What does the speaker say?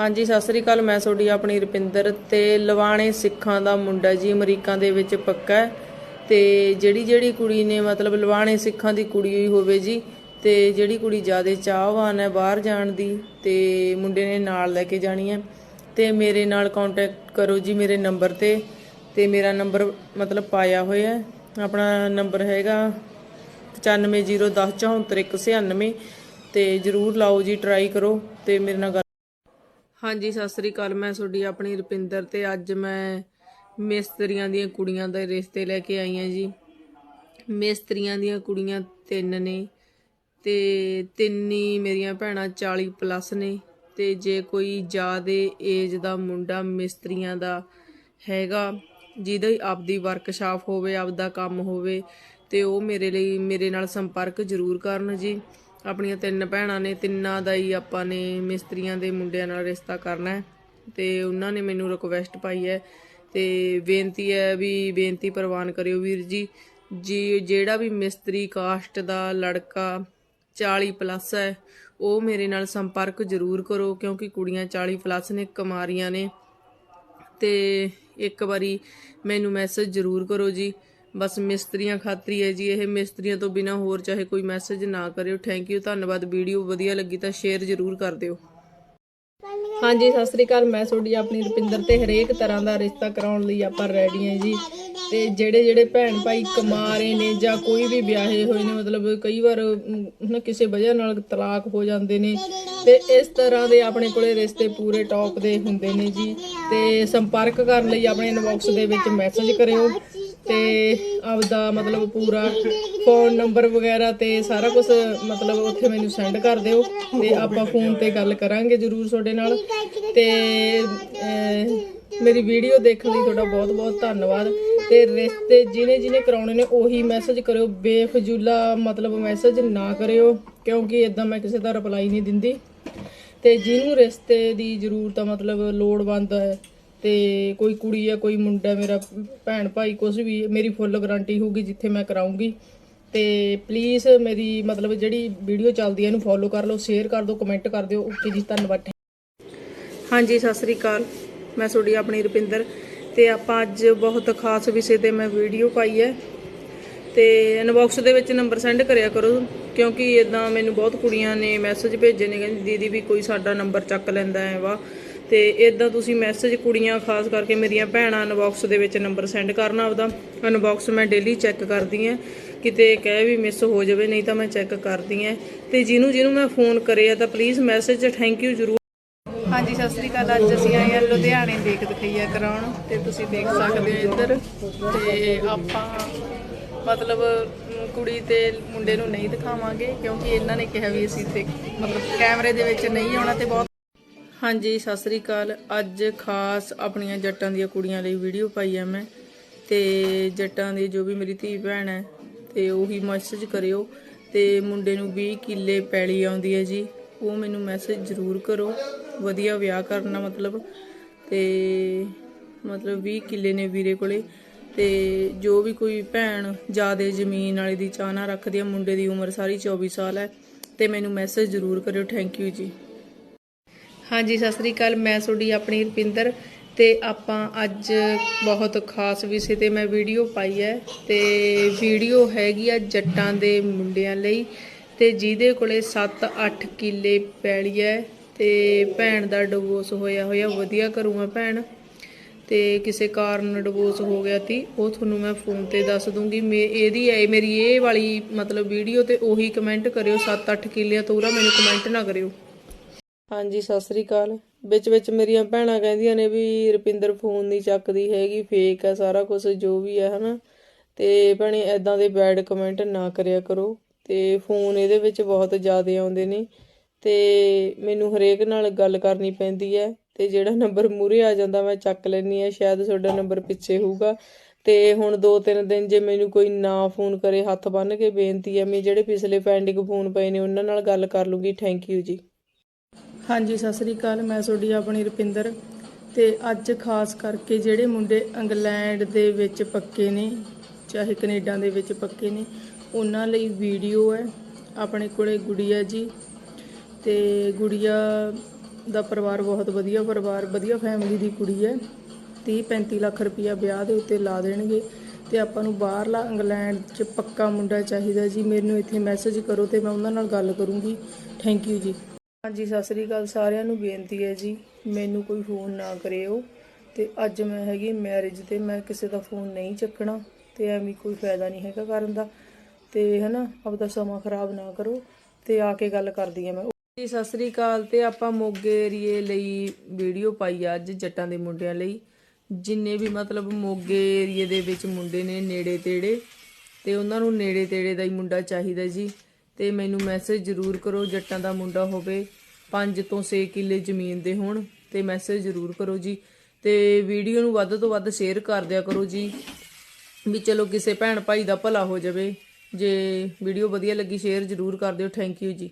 ਹਾਂਜੀ, ਸਤਿ ਸ੍ਰੀ ਅਕਾਲ। ਮੈਂ ਤੁਹਾਡੀ ਆਪਣੀ ਰੁਪਿੰਦਰ ਤੇ ਲਵਾਣੇ ਸਿੱਖਾਂ ਦਾ ਮੁੰਡਾ ਜੀ, ਅਮਰੀਕਾ ਦੇ ਵਿੱਚ ਪੱਕਾ ਹੈ। ਤੇ ਜਿਹੜੀ ਜਿਹੜੀ ਕੁੜੀ ਨੇ ਮਤਲਬ ਲਵਾਣੇ ਸਿੱਖਾਂ ਦੀ ਕੁੜੀ ਹੋਈ ਹੋਵੇ ਜੀ, ਤੇ ਜਿਹੜੀ ਕੁੜੀ ਜ਼ਿਆਦਾ ਚਾਹਵਾਨ ਹੈ ਬਾਹਰ ਜਾਣ ਦੀ, ਤੇ ਮੁੰਡੇ ਨੇ ਨਾਲ ਲੈ ਕੇ ਜਾਣੀ ਹੈ। ਤੇ ਮੇਰੇ ਨਾਲ ਕੰਟੈਕਟ ਕਰੋ ਜੀ ਮੇਰੇ ਨੰਬਰ ਤੇ ਤੇ ਮੇਰਾ ਨੰਬਰ ਮਤਲਬ ਪਾਇਆ ਹੋਇਆ ਹੈ। ਆਪਣਾ ਨੰਬਰ ਹੈਗਾ 9501044196 ਤੇ ਜਰੂਰ ਲਾਓ ਜੀ ਟਰਾਈ ਕਰੋ, ਤੇ ਮੇਰੇ ਨਾਲ ਗੱਲ ਹਾਂਜੀ, ਸਤਿ ਸ੍ਰੀ ਅਕਾਲ। ਮੈਂ ਤੁਹਾਡੀ ਆਪਣੀ ਰੁਪਿੰਦਰ ਤੇ ਅੱਜ ਮੈਂ ਮਿਸਤਰੀਆਂ ਦੀਆਂ ਕੁੜੀਆਂ ਦੇ ਰਿਸ਼ਤੇ ਲੈ ਕੇ ਆਈ ਹਾਂ ਜੀ। ਮਿਸਤਰੀਆਂ ਦੀਆਂ ਕੁੜੀਆਂ ਤਿੰਨ ਨੇ ਤੇ ਤਿੰਨੀ ਮੇਰੀਆਂ ਭੈਣਾਂ 40 ਪਲੱਸ ਨੇ ਤੇ ਜੇ ਕੋਈ ਜ਼ਿਆਦੇ ਏਜ ਦਾ ਮੁੰਡਾ ਮਿਸਤਰੀਆਂ ਦਾ ਹੈਗਾ, ਜਿਹਦਾ ਆਪਦੀ ਵਰਕਸ਼ਾਪ ਹੋਵੇ, ਆਪਦਾ ਕੰਮ ਹੋਵੇ ਤੇ ਉਹ ਮੇਰੇ ਲਈ ਮੇਰੇ ਨਾਲ ਸੰਪਰਕ ਜ਼ਰੂਰ ਕਰਨ ਜੀ। ਆਪਣੀਆਂ ਤਿੰਨ ਭੈਣਾਂ ਨੇ, ਤਿੰਨਾਂ ਦਾ ਹੀ ਆਪਾਂ ਨੇ ਮਿਸਤਰੀਆਂ ਦੇ ਮੁੰਡਿਆਂ ਨਾਲ ਰਿਸ਼ਤਾ ਕਰਨਾ ਹੈ। ਤੇ ਉਹਨਾਂ ਨੇ ਮੈਨੂੰ ਰਿਕੁਐਸਟ ਪਾਈ ਹੈ ਤੇ ਬੇਨਤੀ ਹੈ ਵੀ ਬੇਨਤੀ ਪ੍ਰਵਾਨ ਕਰਿਓ ਵੀਰ ਜੀ। ਜੀ ਜਿਹੜਾ ਵੀ ਮਿਸਤਰੀ ਕਾਸਟ ਦਾ ਲੜਕਾ 40 ਪਲੱਸ ਹੈ, ਉਹ ਮੇਰੇ ਨਾਲ ਸੰਪਰਕ ਜ਼ਰੂਰ ਕਰੋ ਕਿਉਂਕਿ ਕੁੜੀਆਂ 40 ਪਲੱਸ ਨੇ, ਕੁਮਾਰੀਆਂ ਨੇ। ਤੇ ਇੱਕ ਵਾਰੀ ਮੈਨੂੰ ਮੈਸੇਜ ਜ਼ਰੂਰ ਕਰੋ ਜੀ। ਬਸ ਮਿਸਤਰੀਆਂ ਖਾਤਰੀ ਹੈ ਜੀ, ਇਹ ਮਿਸਤਰੀਆਂ ਤੋਂ ਬਿਨਾ ਹੋਰ ਚਾਹੇ ਕੋਈ ਮੈਸੇਜ ਨਾ ਕਰਿਓ। ਥੈਂਕ ਯੂ ਧੰਨਵਾਦ। ਵੀਡੀਓ ਵਧੀਆ ਲੱਗੀ ਤਾਂ ਸ਼ੇਅਰ ਜ਼ਰੂਰ ਕਰ ਦਿਓ। ਹਾਂਜੀ, ਸਤਿ ਸ੍ਰੀ ਅਕਾਲ। ਮੈਂ ਤੁਹਾਡੀ ਆਪਣੀ ਰੁਪਿੰਦਰ ਤੇ ਹਰੇਕ ਤਰ੍ਹਾਂ ਦਾ ਰਿਸ਼ਤਾ ਕਰਾਉਣ ਲਈ ਆਪਾਂ ਰੈਡੀ ਹਾਂ ਜੀ। ਤੇ ਜਿਹੜੇ ਜਿਹੜੇ ਭੈਣ ਭਾਈ ਕਮਾ ਰਹੇ ਨੇ ਜਾਂ ਕੋਈ ਵੀ ਵਿਆਹੇ ਹੋਏ ਨੇ, ਮਤਲਬ ਕਈ ਵਾਰ ਨਾ ਕਿਸੇ ਵਜ੍ਹਾ ਨਾਲ ਤਲਾਕ ਹੋ ਜਾਂਦੇ ਨੇ। ਤੇ ਇਸ ਤਰ੍ਹਾਂ ਦੇ ਆਪਣੇ ਕੋਲੇ ਰਿਸ਼ਤੇ ਪੂਰੇ ਟੌਪ ਦੇ ਹੁੰਦੇ ਨੇ ਜੀ। ਤੇ ਸੰਪਰਕ ਕਰਨ ਲਈ ਆਪਣੇ ਇਨਬਾਕਸ ਦੇ ਵਿੱਚ ਮੈਸੇਜ ਕਰਿਓ। ਤੇ ਆਪਦਾ ਮਤਲਬ ਪੂਰਾ ਫੋਨ ਨੰਬਰ ਵਗੈਰਾ ਤੇ ਸਾਰਾ ਕੁਝ ਮਤਲਬ ਉੱਥੇ ਮੈਨੂੰ ਸੈਂਡ ਕਰ ਦਿਓ ਤੇ ਆਪਾਂ ਫੋਨ ਤੇ ਗੱਲ ਕਰਾਂਗੇ ਜਰੂਰ ਤੁਹਾਡੇ ਨਾਲ। ਤੇ ਮੇਰੀ ਵੀਡੀਓ ਦੇਖਣ ਲਈ ਤੁਹਾਡਾ ਬਹੁਤ ਬਹੁਤ ਧੰਨਵਾਦ। ਤੇ ਰਿਸ਼ਤੇ ਜਿਹਨੇ ਜਿਹਨੇ ਕਰਾਉਣੇ ਨੇ ਉਹੀ ਮੈਸੇਜ ਕਰਿਓ, ਬੇਫਜ਼ੂਲਾ ਮਤਲਬ ਮੈਸੇਜ ਨਾ ਕਰਿਓ, ਕਿਉਂਕਿ ਇਦਾਂ ਮੈਂ ਕਿਸੇ ਦਾ ਰਿਪਲਾਈ ਨਹੀਂ ਦਿੰਦੀ। ਤੇ ਜਿਹਨੂੰ ਰਿਸ਼ਤੇ ਦੀ ਜ਼ਰੂਰਤ ਆ, ਮਤਲਬ ਲੋੜਵੰਦ ਹੈ ਤੇ ਕੋਈ ਕੁੜੀ ਆ, ਕੋਈ ਮੁੰਡਾ ਮੇਰਾ ਭੈਣ ਭਾਈ ਕੁਝ ਵੀ, ਮੇਰੀ ਫੁੱਲ ਗਾਰੰਟੀ ਹੋਊਗੀ ਜਿੱਥੇ ਮੈਂ ਕਰਾਉਂਗੀ ਤੇ ਪਲੀਜ਼ ਮੇਰੀ ਮਤਲਬ ਜਿਹੜੀ ਵੀਡੀਓ ਚੱਲਦੀ ਹੈ ਇਹਨੂੰ ਫੋਲੋ ਕਰ ਲਓ ਸ਼ੇਅਰ ਕਰ ਦਿਓ ਕਮੈਂਟ ਕਰ ਦਿਓ। ਓਕੇ ਜੀ, ਧੰਨਵਾਦ। ਹਾਂਜੀ, ਸਤਿ ਸ੍ਰੀ ਅਕਾਲ। ਮੈਂ ਤੁਹਾਡੀ ਆਪਣੀ ਰੁਪਿੰਦਰ। ਤੇ ਆਪਾਂ ਅੱਜ ਬਹੁਤ ਖਾਸ ਵਿਸ਼ੇ ਤੇ ਮੈਂ ਵੀਡੀਓ ਪਾਈ ਹੈ। ਤੇ ਇਨਬਾਕਸ ਦੇ ਵਿੱਚ ਨੰਬਰ ਸੈਂਡ ਕਰਿਆ ਕਰੋ, ਕਿਉਂਕਿ ਇਦਾਂ ਮੈਨੂੰ ਬਹੁਤ ਕੁੜੀਆਂ ਨੇ ਮੈਸੇਜ ਭੇਜੇ ਨੇ, ਕਹਿੰਦੀ ਦੀਦੀ ਵੀ ਕੋਈ ਸਾਡਾ ਨੰਬਰ ਚੱਕ ਲੈਂਦਾ ਹੈ ਵਾ ਤੇ ਇਦਾਂ ਤੁਸੀਂ ਮੈਸੇਜ ਕੁੜੀਆਂ, ਖਾਸ ਕਰਕੇ ਮੇਰੀਆਂ ਭੈਣਾਂ ਇਨਬਾਕਸ ਦੇ ਵਿੱਚ ਨੰਬਰ ਸੈਂਡ ਕਰਨਾ ਆਪਦਾ। ਇਨਬਾਕਸ ਮੈਂ ਡੇਲੀ ਚੈੱਕ ਕਰਦੀ ਆ ਕਿਤੇ ਕਹਿ ਵੀ ਮਿਸ ਹੋ ਜਾਵੇ, ਨਹੀਂ ਤਾਂ ਮੈਂ ਚੈੱਕ ਕਰਦੀ ਆ ਤੇ ਜਿਹਨੂੰ ਜਿਹਨੂੰ ਮੈਂ ਫੋਨ ਕਰਿਆ ਤਾਂ ਪਲੀਜ਼ ਮੈਸੇਜ ਥੈਂਕ ਯੂ ਜ਼ਰੂਰ। ਹਾਂਜੀ, ਸਤਿ ਸ੍ਰੀ ਅਕਾਲ। ਅੱਜ ਅਸੀਂ ਆਏ ਹਾਂ ਲੁਧਿਆਣੇ ਦੇਖ ਦਿਖਈਆ ਕਰਾਉਣ। ਤੇ ਤੁਸੀਂ ਦੇਖ ਸਕਦੇ ਹੋ ਇੱਧਰ। ਤੇ ਆਪਾਂ ਮਤਲਬ ਕੁੜੀ ਤੇ ਮੁੰਡੇ ਨੂੰ ਨਹੀਂ ਦਿਖਾਵਾਂਗੇ, ਕਿਉਂਕਿ ਇਹਨਾਂ ਨੇ ਕਿਹਾ ਵੀ ਅਸੀਂ ਤੇ ਮਤਲਬ ਕੈਮਰੇ ਦੇ ਵਿੱਚ ਨਹੀਂ ਆਉਣਾ ਤੇ ਬਹੁਤ ਹਾਂਜੀ, ਸਤਿ ਸ੍ਰੀ ਅਕਾਲ। ਅੱਜ ਖਾਸ ਆਪਣੀਆਂ ਜੱਟਾਂ ਦੀਆਂ ਕੁੜੀਆਂ ਲਈ ਵੀਡੀਓ ਪਾਈ ਆ ਮੈਂ। ਤੇ ਜੱਟਾਂ ਦੀ ਜੋ ਵੀ ਮੇਰੀ ਧੀ ਭੈਣ ਹੈ, ਤੇ ਉਹੀ ਮੈਸੇਜ ਕਰਿਓ। ਤੇ ਮੁੰਡੇ ਨੂੰ 20 ਕਿੱਲੇ ਪੈਲੀ ਆਉਂਦੀ ਹੈ ਜੀ, ਉਹ ਮੈਨੂੰ ਮੈਸੇਜ ਜ਼ਰੂਰ ਕਰੋ। ਵਧੀਆ ਵਿਆਹ ਕਰਨਾ ਮਤਲਬ। ਤੇ ਮਤਲਬ 20 ਕਿੱਲੇ ਨੇ ਵੀਰੇ ਕੋਲੇ। ਤੇ ਜੋ ਵੀ ਕੋਈ ਭੈਣ ਜਿਆਦੇ ਜ਼ਮੀਨ ਵਾਲੇ ਦੀ ਚਾਹਨਾ ਰੱਖਦੀ ਹੈ ਮੁੰਡੇ ਦੀ ਉਮਰ ਸਾਰੀ 24 ਸਾਲ ਹੈ, ਤੇ ਮੈਨੂੰ ਮੈਸੇਜ ਜ਼ਰੂਰ ਕਰਿਓ। ਥੈਂਕ ਯੂ ਜੀ। ਹਾਂਜੀ, ਸਤਿ ਸ੍ਰੀ ਅਕਾਲ। ਮੈਂ ਤੁਹਾਡੀ ਆਪਣੀ ਰਪਿੰਦਰ ਤੇ ਆਪਾਂ ਅੱਜ ਬਹੁਤ ਖਾਸ ਵਿਸ਼ੇ ਤੇ ਮੈਂ ਵੀਡੀਓ ਪਾਈ ਹੈ ਤੇ ਵੀਡੀਓ ਹੈਗੀ ਆ ਜੱਟਾਂ ਦੇ ਮੁੰਡਿਆਂ ਲਈ ਤੇ ਜਿਹਦੇ ਕੋਲੇ 7-8 ਕਿੱਲੇ ਪੈਲੀ ਹੈ ਤੇ ਭੈਣ ਦਾ ਡਿਵੋਰਸ ਹੋਇਆ ਹੋਇਆ, ਵਧੀਆ ਕਰੂੰਗਾ ਭੈਣ ਤੇ ਕਿਸੇ ਕਾਰਨ ਡਿਵੋਰਸ ਹੋ ਗਿਆ ਤੀ ਉਹ ਤੁਹਾਨੂੰ ਮੈਂ ਫੋਨ ਤੇ ਦੱਸ ਦੂੰਗੀ। ਮੇ, ਇਹਦੀ ਹੈ ਮੇਰੀ ਇਹ ਵਾਲੀ ਮਤਲਬ ਵੀਡੀਓ ਤੇ ਉਹੀ ਕਮੈਂਟ ਕਰਿਓ 7-8 ਕਿੱਲਿਆਂ ਤੋਂ ਉਹਦਾ ਮੈਨੂੰ ਕਮੈਂਟ ਨਾ ਕਰਿਓ। ਹਾਂਜੀ, ਸਤਿ ਸ੍ਰੀ ਅਕਾਲ। ਵਿੱਚ ਵਿੱਚ ਮੇਰੀਆਂ ਭੈਣਾਂ ਕਹਿੰਦੀਆਂ ਨੇ ਵੀ ਰੁਪਿੰਦਰ ਫੋਨ ਨਹੀਂ ਚੱਕਦੀ ਹੈਗੀ ਫੇਕ ਹੈ ਸਾਰਾ ਕੁਝ ਜੋ ਵੀ ਹੈ ਹਨਾ। ਤੇ ਭੈਣੇ ਐਦਾਂ ਦੇ ਬੈਡ ਕਮੈਂਟ ਨਾ ਕਰਿਆ ਕਰੋ। ਤੇ ਫੋਨ ਇਹਦੇ ਵਿੱਚ ਬਹੁਤ ਜ਼ਿਆਦਾ ਆਉਂਦੇ ਨੇ। ਤੇ ਮੈਨੂੰ ਹਰੇਕ ਨਾਲ ਗੱਲ ਕਰਨੀ ਪੈਂਦੀ ਹੈ। ਤੇ ਜਿਹੜਾ ਨੰਬਰ ਮੂਰੇ ਆ ਜਾਂਦਾ, ਮੈਂ ਚੱਕ ਲੈਣੀ ਹੈ। ਸ਼ਾਇਦ ਤੁਹਾਡਾ ਨੰਬਰ ਪਿੱਛੇ ਹੋਊਗਾ। ਤੇ ਹੁਣ ਦੋ ਤਿੰਨ ਦਿਨ ਜੇ ਮੈਨੂੰ ਕੋਈ ਨਾ ਫੋਨ ਕਰੇ, ਹੱਥ ਬੰਨ ਕੇ ਬੇਨਤੀ ਹੈ, ਮੈਂ ਜਿਹੜੇ ਪਿਛਲੇ ਪੈਂਡਿੰਗ ਫੋਨ ਪਏ ਨੇ, ਉਹਨਾਂ ਨਾਲ ਗੱਲ ਕਰ ਲੂੰਗੀ। ਥੈਂਕ ਯੂ ਜੀ। ਹਾਂਜੀ, ਸਤਿ ਸ੍ਰੀ ਅਕਾਲ। ਮੈਂ ਤੁਹਾਡੀ ਆਪਣੀ ਰੁਪਿੰਦਰ ਤੇ ਅੱਜ ਖਾਸ ਕਰਕੇ ਜਿਹੜੇ ਮੁੰਡੇ ਇੰਗਲੈਂਡ ਦੇ ਵਿੱਚ ਪੱਕੇ ਨੇ, ਚਾਹੇ ਕੈਨੇਡਾ ਦੇ ਵਿੱਚ ਪੱਕੇ ਨੇ, ਉਹਨਾਂ ਲਈ ਵੀਡੀਓ ਹੈ। ਆਪਣੇ ਕੋਲੇ ਗੁੜੀਆ ਜੀ ਤੇ ਗੁੜੀਆ ਦਾ ਪਰਿਵਾਰ ਬਹੁਤ ਵਧੀਆ ਪਰਿਵਾਰ, ਵਧੀਆ ਫੈਮਿਲੀ ਦੀ ਕੁੜੀ ਹੈ। 30 35 ਲੱਖ ਰੁਪਇਆ ਵਿਆਹ ਦੇ ਉੱਤੇ ਲਾ ਦੇਣਗੇ ਤੇ ਆਪਾਂ ਨੂੰ ਬਾਹਰਲਾ ਇੰਗਲੈਂਡ 'ਚ ਪੱਕਾ ਮੁੰਡਾ ਚਾਹੀਦਾ ਜੀ। ਮੈਨੂੰ ਇੱਥੇ ਮੈਸੇਜ ਕਰੋ ਤੇ ਮੈਂ ਉਹਨਾਂ ਨਾਲ ਗੱਲ ਕਰੂੰਗੀ। ਥੈਂਕ ਯੂ ਜੀ। ਹਾਂਜੀ, ਸਤਿ ਸ੍ਰੀ ਅਕਾਲ ਸਾਰਿਆਂ ਨੂੰ ਬੇਨਤੀ ਹੈ ਜੀ, ਮੈਨੂੰ ਕੋਈ ਫੋਨ ਨਾ ਕਰਿਓ ਤੇ ਅੱਜ ਮੈਂ ਹੈਗੀ ਮੈਰਿਜ ਤੇ, ਮੈਂ ਕਿਸੇ ਦਾ ਫੋਨ ਨਹੀਂ ਚੱਕਣਾ ਤੇ ਐਵੇਂ ਕੋਈ ਫਾਇਦਾ ਨਹੀਂ ਹੈਗਾ ਕਰਨ ਦਾ ਤੇ ਹਨਾ, ਆਪਦਾ ਸਮਾਂ ਖਰਾਬ ਨਾ ਕਰੋ ਤੇ ਆ ਕੇ ਗੱਲ ਕਰਦੀ ਆ ਮੈਂ। ਜੀ, ਸਤਿ ਸ੍ਰੀ ਅਕਾਲ ਤੇ ਆਪਾਂ ਮੋਗੇ ਏਰੀਏ ਲਈ ਵੀਡੀਓ ਪਾਈ ਆ ਅੱਜ ਜੱਟਾਂ ਦੇ ਮੁੰਡਿਆਂ ਲਈ, ਜਿੰਨੇ ਵੀ ਮਤਲਬ ਮੋਗੇ ਏਰੀਏ ਦੇ ਵਿੱਚ ਮੁੰਡੇ ਨੇ ਨੇੜੇ ਤੇੜੇ ਤੇ ਉਹਨਾਂ ਨੂੰ ਨੇੜੇ ਤੇੜੇ ਦਾ ਹੀ ਮੁੰਡਾ ਚਾਹੀਦਾ ਜੀ। ਤੇ ਮੈਨੂੰ ਮੈਸੇਜ ਜ਼ਰੂਰ ਕਰੋ, ਜੱਟਾਂ ਦਾ ਮੁੰਡਾ ਹੋਵੇ 5 ਤੋਂ 6 ਕਿੱਲੇ ਜ਼ਮੀਨ ਦੇ ਹੋਣ, ਤੇ ਮੈਸੇਜ ਜ਼ਰੂਰ ਕਰੋ ਜੀ। ਤੇ ਵੀਡੀਓ ਨੂੰ ਵੱਧ ਤੋਂ ਵੱਧ ਸ਼ੇਅਰ ਕਰ ਦਿਆ ਕਰੋ ਜੀ, ਵੀ ਚਲੋ ਕਿਸੇ ਭੈਣ ਭਾਈ ਦਾ ਭਲਾ ਹੋ ਜਾਵੇ। ਜੇ ਵੀਡੀਓ ਵਧੀਆ ਲੱਗੀ ਸ਼ੇਅਰ ਜ਼ਰੂਰ ਕਰ ਦਿਓ। ਥੈਂਕ ਯੂ ਜੀ।